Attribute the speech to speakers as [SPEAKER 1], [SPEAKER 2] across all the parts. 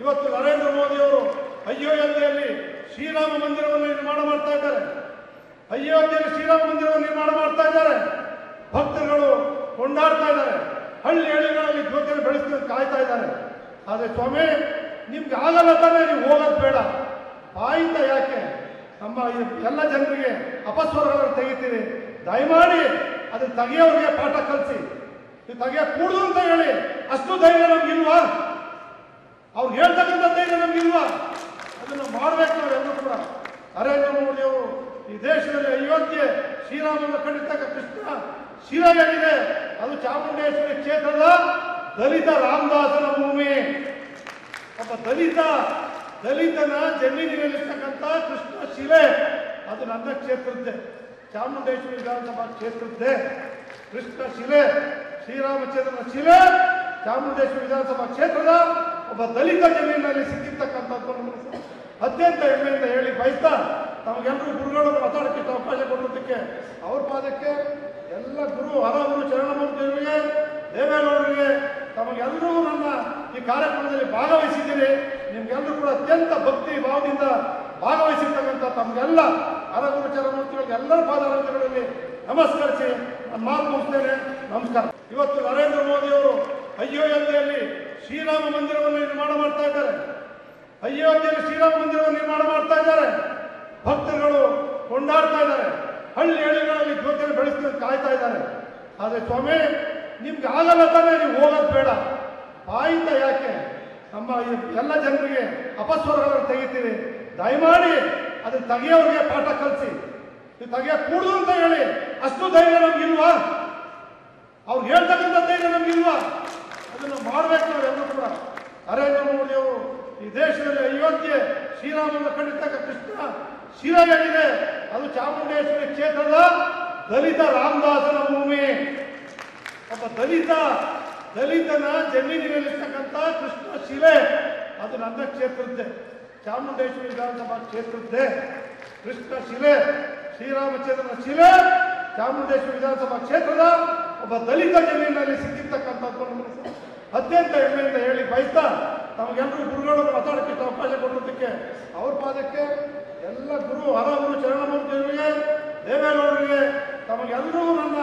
[SPEAKER 1] ಇವತ್ತು ನರೇಂದ್ರ ಮೋದಿ ಅವರು ಅಯೋಧ್ಯೆಯಲ್ಲಿ ಶ್ರೀರಾಮ ಮಂದಿರವನ್ನು ನಿರ್ಮಾಣ ಮಾಡ್ತಾ ಇದ್ದಾರೆ. ಅಯೋಧ್ಯೆಯಲ್ಲಿ ಶ್ರೀರಾಮ ಮಂದಿರವನ್ನು ನಿರ್ಮಾಣ ಮಾಡ್ತಾ ಇದ್ದಾರೆ. ಭಕ್ತರುಗಳು ಕೊಂಡಾಡ್ತಾ ಇದ್ದಾರೆ. ಹಳ್ಳಿ ಹಳ್ಳಿಗಳಲ್ಲಿ ಜ್ಯೋತಿಯನ್ನು ಬೆಳೆಸ್ಕೊಂಡು ಕಾಯ್ತಾ ಇದ್ದಾರೆ. ಆದರೆ ಸ್ವಾಮಿ, ನಿಮ್ಗೆ ಆಗಲ್ಲ ತಾನೇ, ನೀವು ಹೋಗೋದು ಬೇಡ. ಆಯ್ತಾ ಯಾಕೆ? ನಮ್ಮ ಎಲ್ಲ ಜನರಿಗೆ ಅಪಸ್ವರಗಳನ್ನು ತೆಗಿತೀರಿ. ದಯಮಾಡಿ ಅದನ್ನು ತೆಗೆಯೋರಿಗೆ ಪಾಠ ಕಲಿಸಿ. ನೀವು ತೆಗೆಯ ಕೂಡುದು ಅಂತ ಹೇಳಿ. ಅಷ್ಟು ಧೈರ್ಯ ನಮ್ಗಿಲ್ವಾ ಅವ್ರು ಹೇಳ್ತಕ್ಕಂಥ ಧೈರ್ಯ ನಮ್ಗಿಲ್ವಾ ಅದನ್ನು ಮಾಡಬೇಕು ನಾವೆಲ್ಲರೂ ಕೂಡ ನರೇಂದ್ರ ಮೋದಿ ಅವರು ಈ ದೇಶದಲ್ಲಿ ಅಯೋಧ್ಯೆ ಶ್ರೀರಾಮನ ಕಂಡಿರ್ತಕ್ಕ ಕೃಷ್ಣ ಶಿಲೆಯಾಗಿದೆ ಅದು ಚಾಮುಂಡೇಶ್ವರಿ ಕ್ಷೇತ್ರದ ದಲಿತ ರಾಮದಾಸನ ಭೂಮಿ. ಒಬ್ಬ ದಲಿತ, ದಲಿತನ ಜಮೀನಿನಲ್ಲಿರ್ತಕ್ಕಂಥ ಕೃಷ್ಣ ಶಿಲೆ, ಅದು ನನ್ನ ಕ್ಷೇತ್ರದ್ದೇ. ಚಾಮುಂಡೇಶ್ವರಿ ವಿಧಾನಸಭಾ ಕ್ಷೇತ್ರದ್ದೇ. ಕೃಷ್ಣ ಶಿಲೆ, ಶ್ರೀರಾಮಚಂದ್ರನ ಶಿಲೆ, ಚಾಮುಂಡೇಶ್ವರಿ ವಿಧಾನಸಭಾ ಕ್ಷೇತ್ರದ ಒಬ್ಬ ದಲಿತ ಜಮೀನಿನಲ್ಲಿ ಸಿಕ್ಕಿರ್ತಕ್ಕಂಥದ್ದು ಅತ್ಯಂತ ಅಂತ ಹೇಳಿ ಬಯಸ್ತಾ ತಮಗೆಲ್ಲರೂ ಗುರುಗಳನ್ನು ಮಾತಾಡೋಕ್ಕೆ ಅವಕಾಶ ಕೊಟ್ಟಿದ್ದಕ್ಕೆ ಅವ್ರ ಪಾದಕ್ಕೆ ಎಲ್ಲ ಗುರು ಹರ ಗುರು ಚರಣಮೂರ್ತಿಯವರಿಗೆ ದೇವೇಗೌಡರಿಗೆ, ತಮಗೆಲ್ಲರೂ ನನ್ನ ಈ ಕಾರ್ಯಕ್ರಮದಲ್ಲಿ ಭಾಗವಹಿಸಿದ್ದೀರಿ. ನಿಮ್ಗೆಲ್ಲರೂ ಕೂಡ ಅತ್ಯಂತ ಭಕ್ತಿ ಭಾವದಿಂದ ಭಾಗವಹಿಸಿರ್ತಕ್ಕಂಥ ತಮಗೆಲ್ಲ ಹರಗುರು ಚರಣಮೂರ್ತಿಗಳಿಗೆ ಎಲ್ಲರ ಪಾದಾರಂತಗಳಲ್ಲಿ ನಮಸ್ಕರಿಸಿ ನನ್ನ ಮಾತು ಮುಗಿಸ್ತೇನೆ. ನಮಸ್ಕಾರ. ಇವತ್ತು ನರೇಂದ್ರ ಮೋದಿಯವರು ಅಯೋಧ್ಯೆಯಲ್ಲಿ ಶ್ರೀರಾಮ ಮಂದಿರವನ್ನು ನಿರ್ಮಾಣ ಮಾಡ್ತಾ ಇದ್ದಾರೆ. ಅಯೋಧ್ಯೆಯಲ್ಲಿ ಶ್ರೀರಾಮ ಮಂದಿರವನ್ನು ನಿರ್ಮಾಣ ಮಾಡ್ತಾ ಇದ್ದಾರೆ. ಭಕ್ತರುಗಳು ಕೊಂಡಾಡ್ತಾ ಇದ್ದಾರೆ. ಹಳ್ಳಿ ಹಳ್ಳಿಗಳಲ್ಲಿ ಜ್ಯೋತಿಯನ್ನು ಬೆಳೆಸ್ಕೊಂಡು ಕಾಯ್ತಾ ಇದ್ದಾರೆ. ಆದರೆ ಸ್ವಾಮಿ, ನಿಮ್ಗೆ ಆಗಲ್ಲ ತಾನೇ, ನೀವು ಹೋಗೋದು ಬೇಡ. ಆಯ್ತಾ ಯಾಕೆ? ನಮ್ಮ ಎಲ್ಲ ಜನರಿಗೆ ಅಪಸ್ವರಗಳನ್ನು ತೆಗಿತೀರಿ. ದಯಮಾಡಿ ಅದನ್ನ ತೆಗೆಯೋರಿಗೆ ಪಾಠ ಕಲಿಸಿ. ನೀವು ತೆಗೆಯ ಕೂಡುದು ಅಂತ ಹೇಳಿ. ಅಷ್ಟು ಧೈರ್ಯ ನಮ್ಗಿಲ್ವಾ ಅವ್ರು ಹೇಳ್ತಕ್ಕಂಥ ಧೈರ್ಯ ನಮ್ಗಿಲ್ವಾ ಅದನ್ನು ಮಾಡಬೇಕು ಎಲ್ಲರೂ ಕೂಡ. ನರೇಂದ್ರ ಮೋದಿ ಅವರು ಈ ದೇಶದಲ್ಲಿ ಅಯೋಧ್ಯೆ ಶ್ರೀರಾಮನ ಕಂಡಿರ್ತಕ್ಕ ಕೃಷ್ಣ ಶಿಲೆಯಾಗಿದೆ ಅದು ಚಾಮುಂಡೇಶ್ವರಿ ಕ್ಷೇತ್ರದ ದಲಿತ ರಾಮದಾಸನ ಭೂಮಿ. ಒಬ್ಬ ದಲಿತ, ದಲಿತನ ಜಮೀನಿನಲ್ಲಿರ್ತಕ್ಕಂಥ ಕೃಷ್ಣ ಶಿಲೆ, ಅದು ನನ್ನ ಕ್ಷೇತ್ರದ್ದೇ. ಚಾಮುಂಡೇಶ್ವರಿ ವಿಧಾನಸಭಾ ಕ್ಷೇತ್ರದ್ದೇ. ಕೃಷ್ಣ ಶಿಲೆ ಶ್ರೀರಾಮಚಂದ್ರನ ಶಿಲೆ, ಚಾಮುಂಡೇಶ್ವರಿ ವಿಧಾನಸಭಾ ಕ್ಷೇತ್ರದ ಒಬ್ಬ ದಲಿತ ಜಮೀನಿನಲ್ಲಿ ಸಿಕ್ಕಿರ್ತಕ್ಕಂಥದ್ದು ಅತ್ಯಂತ ಹೆಮ್ಮೆಯಿಂದ ಹೇಳಿ ಬಯಸ್ತಾ ತಮಗೆಲ್ಲರೂ ಗುರುಗಳನ್ನು ಮಾತಾಡೋಕ್ಕೆ ಅವಕಾಶ ಕೊಡೋದಕ್ಕೆ ಅವ್ರ ಪಾದಕ್ಕೆ ಎಲ್ಲ ಗುರು, ಹರ ಗುರು ಚರಣಮೂರ್ತಿಯವರಿಗೆ ದೇವೇಗೌಡರಿಗೆ, ತಮಗೆಲ್ಲರೂ ನನ್ನ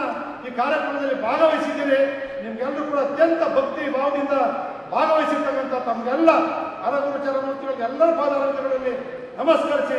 [SPEAKER 1] ಈ ಕಾರ್ಯಕ್ರಮದಲ್ಲಿ ಭಾಗವಹಿಸಿದ್ದೀರಿ. ನಿಮ್ಗೆಲ್ಲರೂ ಕೂಡ ಅತ್ಯಂತ ಭಕ್ತಿ ಭಾವದಿಂದ ಭಾಗವಹಿಸಿರ್ತಕ್ಕಂಥ ತಮಗೆಲ್ಲ ಹರಗುರು ಚರಣಮೂರ್ತಿಗಳಿಗೆ ಎಲ್ಲರ ಪಾದಾರಂತಗಳಲ್ಲಿ ನಮಸ್ಕರಿಸಿ